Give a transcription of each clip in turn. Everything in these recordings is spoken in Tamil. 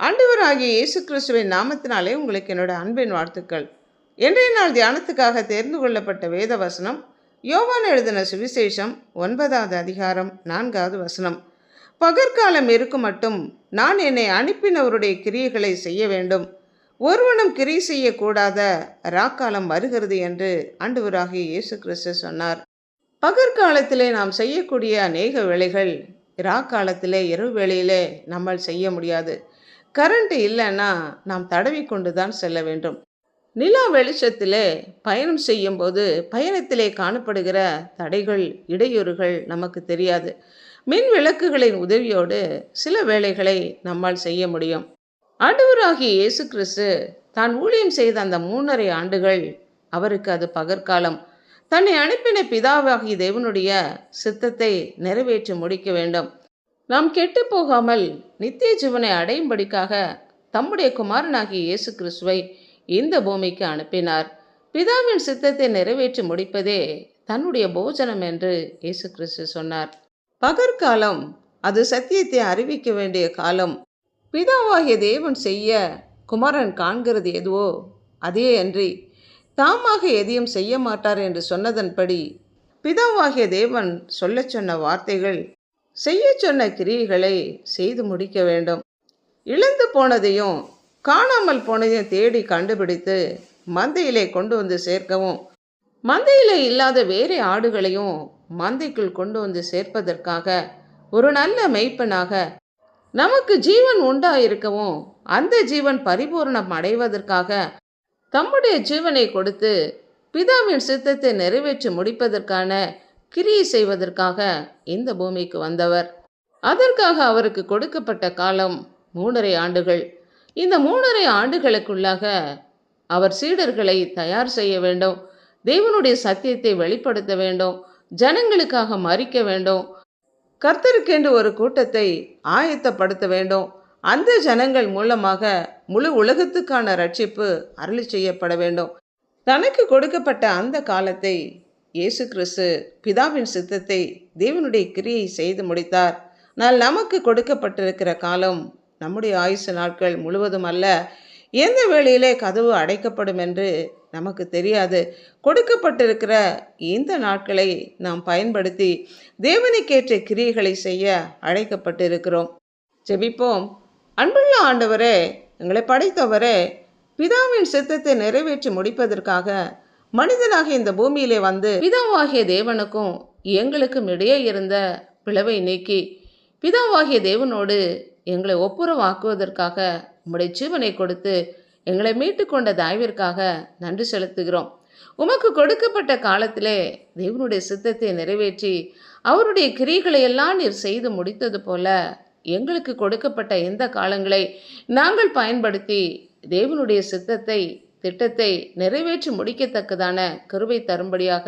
ஆண்டவராகிய இயேசு கிறிஸ்துவின் நாமத்தினாலே உங்களுக்கு என்னோட அன்பின் வாழ்த்துக்கள். இன்றைய நாள் தியானத்துக்காக தேர்ந்து கொள்ளப்பட்ட வேத வசனம் யோவான் எழுதின சுவிசேஷம் ஒன்பதாவது அதிகாரம் நான்காவது வசனம். பகற்காலம் இருக்கும் மட்டும் நான் என்னை அனுப்பினவருடைய கிரியைகளை செய்ய வேண்டும். ஒருவனும் கிரி செய்யக்கூடாத ராக்காலம் வருகிறது என்று ஆண்டவராகிய இயேசு கிறிஸ்து சொன்னார். பகற்காலத்திலே நாம் செய்யக்கூடிய அநேக வேலைகள் ராக்காலத்திலே இரவு வேளையிலே நம்மால் செய்ய முடியாது. கரண்ட் இல்லைன்னா நாம் தடவி கொண்டு தான் செல்ல வேண்டும். நிலா வெளிச்சத்திலே பயணம் செய்யும்போது பயணத்திலே காணப்படுகிற தடைகள் இடையூறுகள் நமக்கு தெரியாது. மின் விளக்குகளின் உதவியோடு சில வேலைகளை நம்மால் செய்ய முடியும். ஆண்டவராகிய இயேசு கிறிஸ்து தான் ஊழியம் செய்த அந்த மூன்றரை ஆண்டுகள் அவருக்கு அது பகற்காலம். தன்னை அனுப்பின பிதாவாகிய தேவனுடைய சித்தத்தை நிறைவேற்றி முடிக்க வேண்டும். நாம் கெட்டு போகாமல் நித்திய ஜீவனை அடையும்படிக்காக தம்முடைய குமாரனாகிய இயேசு கிறிஸ்துவை இந்த பூமிக்கு அனுப்பினார். பிதாவின் சித்தத்தை நிறைவேற்றி முடிப்பதே தன்னுடைய போஜனம் என்று இயேசு கிறிஸ்து சொன்னார். பகற்காலம் அது சத்தியத்தை அறிவிக்க வேண்டிய காலம். பிதாவாகிய தேவன் செய்ய குமாரன் காண்கிறது எதுவோ அதே அன்றி தாமாக எதையும் செய்ய மாட்டார் என்று சொன்னதன்படி பிதாவாகிய தேவன் சொல்லச் சொன்ன வார்த்தைகள் செய்ய சொன்ன கிரியைகளை செய்து முடிக்க வேண்டும். இழந்து போனதையும் காணாமல் போனதையும் தேடி கண்டுபிடித்து மந்தையிலே கொண்டு வந்து சேர்க்கவும். மந்தையிலே இல்லாத வேறு ஆடுகளையும் மந்தைக்குள் கொண்டு வந்து சேர்ப்பதற்காக ஒரு நல்ல மெய்ப்பனாக நமக்கு ஜீவன் உண்டாயிருக்கவும் அந்த ஜீவன் பரிபூரணம் அடைவதற்காக தம்முடைய ஜீவனை கொடுத்து பிதாவின் சித்தத்தை நிறைவேற்றி முடிப்பதற்கான கிரியை செய்வதற்காக இந்த பூமிக்கு வந்தவர். அதற்காக அவருக்கு கொடுக்கப்பட்ட காலம் மூணரை ஆண்டுகள். இந்த மூணரை ஆண்டுகளுக்குள்ளாக அவர் சீடர்களை தயார் செய்ய வேண்டும். தேவனுடைய சத்தியத்தை வெளிப்படுத்த வேண்டும். ஜனங்களுக்காக மறிக்க வேண்டும். கர்த்தருக்கென்று ஒரு கூட்டத்தை ஆயத்தப்படுத்த வேண்டும். அந்த ஜனங்கள் மூலமாக முழு உலகத்துக்கான ரட்சிப்பு அருளி செய்யப்பட வேண்டும். தனக்கு கொடுக்கப்பட்ட அந்த காலத்தை இயேசு கிறிஸ்து பிதாவின் சித்தத்தை தேவனுடைய கிரியை செய்து முடித்தார். நான் நமக்கு கொடுக்கப்பட்டிருக்கிற காலம் நம்முடைய ஆயுசு நாட்கள் முழுவதும் அல்ல. எந்த வேளையிலே கதவு அடைக்கப்படும் என்று நமக்கு தெரியாது. கொடுக்கப்பட்டிருக்கிற இந்த நாட்களை நாம் பயன்படுத்தி தேவனுக்கேற்ற கிரியைகளை செய்ய அழைக்கப்பட்டிருக்கிறோம். ஜெபிப்போம். அன்புள்ள ஆண்டவரே எங்களை படைத்தவரே பிதாவின் சித்தத்தை நிறைவேற்றி முடிப்பதற்காக மனிதனாக இந்த பூமியிலே வந்து பிதாவாகிய தேவனுக்கும் எங்களுக்கும் இடையே இருந்த பிளவை நீக்கி பிதாவாகிய தேவனோடு எங்களை ஒப்புரவாக்குவதற்காக உம்முடைய ஜீவனை கொடுத்து எங்களை மீட்டு கொண்ட தயவிற்காக நன்றி செலுத்துகிறோம். உமக்கு கொடுக்கப்பட்ட காலத்திலே தேவனுடைய சித்தத்தை நிறைவேற்றி அவருடைய கிரிகளை எல்லாம் நீர் செய்து முடித்தது போல எங்களுக்கு கொடுக்கப்பட்ட இந்த காலங்களை நாங்கள் பயன்படுத்தி தேவனுடைய சித்தத்தை திட்டத்தை நிறைவேற்றி முடிக்கத்தக்கதான கருவை தரும்படியாக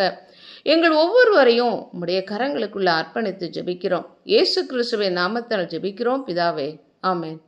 எங்கள் ஒவ்வொருவரையும் உம்முடைய கரங்களுக்குள்ள அர்ப்பணித்து ஜெபிக்கிறோம். இயேசு கிறிஸ்துவை நாமத்தால் ஜெபிக்கிறோம். பிதாவே ஆமேன்.